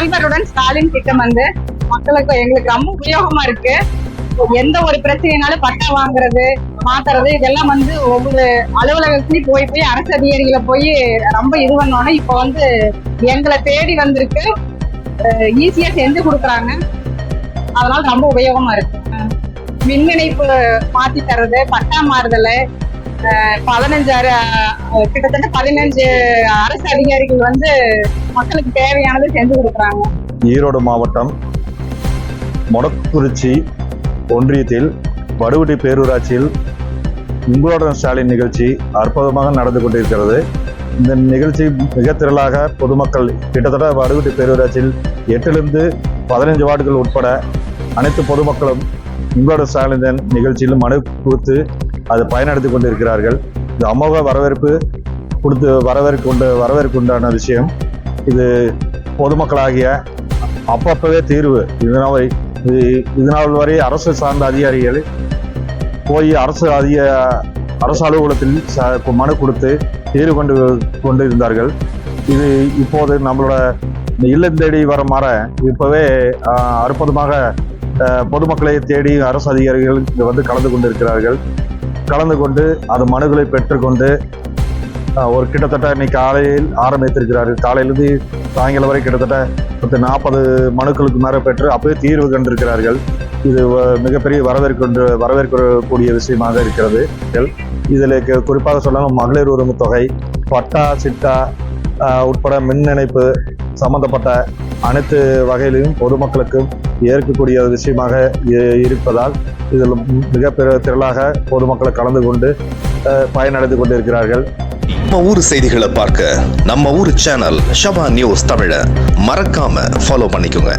முதல்வருடன் ஸ்டாலின் திட்டம் வந்து மக்களுக்கு எங்களுக்கு ரொம்ப உபயோகமா இருக்கு. எந்த ஒரு பிரச்சனைனாலும் பட்டா வாங்குறது மாத்துறது இதெல்லாம் வந்து ஒவ்வொரு அலுவலகத்துலயும் போய் போய் அரசு அதிகாரிகளை போய் ரொம்ப இது பண்ணோன்னா இப்போ வந்து எங்களை தேடி வந்திருக்கு. ஈஸியா செஞ்சு கொடுக்குறாங்க. அதனால ரொம்ப உபயோகமா இருக்கு. மின் இணைப்பு மாத்தி தர்றது பட்டா மாறுதல் பதினஞ்சாறு கிட்டத்தட்ட பதினஞ்சு அரசு அதிகாரிகள் வந்து மக்களுக்கு தேவையானதை செஞ்சு கொடுக்குறாங்க. ஈரோடு மாவட்டம் மொடக்குறிச்சி ஒன்றியத்தில் வடுவடி பேரூராட்சியில் உங்களோட ஸ்டாலின் நிகழ்ச்சி அற்புதமாக நடந்து கொண்டிருக்கிறது. இந்த நிகழ்ச்சி மிக திரளாக பொதுமக்கள் கிட்டத்தட்ட வடுவடி பேரூராட்சியில் எட்டிலிருந்து பதினைஞ்சு வார்டுகள் உட்பட அனைத்து பொதுமக்களும் உங்களோட ஸ்டாலின் நிகழ்ச்சியிலும் மனு கொடுத்து அது பயனடைத்து கொண்டிருக்கிறார்கள். இது அமோக வரவேற்பு கொடுத்து வரவேற்க கொண்டு வரவேற்குண்டான விஷயம். இது பொதுமக்களாகிய அப்பப்பவே தீர்வு. இதனால் இது இதனால் வரை அரசு சார்ந்த அதிகாரிகள் போய் அரசு அதிக அரசு அலுவலகத்தில் ச- மனு கொடுத்து தீர்வு கொண்டு கொண்டு இருந்தார்கள் இது இப்போது நம்மளோட இந்த இல்லம் தேடி வர மாற இப்போவே அற்புதமாக பொதுமக்களை தேடி அரசு அதிகாரிகள் இங்கே வந்து கலந்து கொண்டிருக்கிறார்கள். கலந்து கொண்டு அது மனுகளை பெற்றுக்கொண்டு ஒரு கிட்டத்தட்ட இன்னைக்கு காலையில் ஆரம்பித்திருக்கிறார்கள் காலையிலிருந்து சாயங்காலம் வரை கிட்டத்தட்ட பத்து நாற்பது மனுக்களுக்கு மேலே பெற்று அப்பவே தீர்வு கண்டிருக்கிறார்கள். இது வ- மிகப்பெரிய வரவேற்கொண்டு வரவேற்கக்கூடிய விஷயமாக இருக்கிறது. இதில் குறிப்பாக சொல்லாமல் மகளிர் உரிமை தொகை பட்டா சிட்டா உட்பட மின் இணைப்பு சம்பந்தப்பட்ட அனைத்து வகையிலும் பொதுமக்களுக்கும் ஏற்கக்கூடிய விஷயமாக இருப்பதால் இதில் மிக திரளாக பொதுமக்களை கலந்து கொண்டு பயனடைந்து கொண்டிருக்கிறார்கள். நம்ம ஊர் செய்திகளை பார்க்க நம்ம ஊர் சேனல் ஷபா நியூஸ் தமிழ மறக்காம ஃபாலோ பண்ணிக்கோங்க.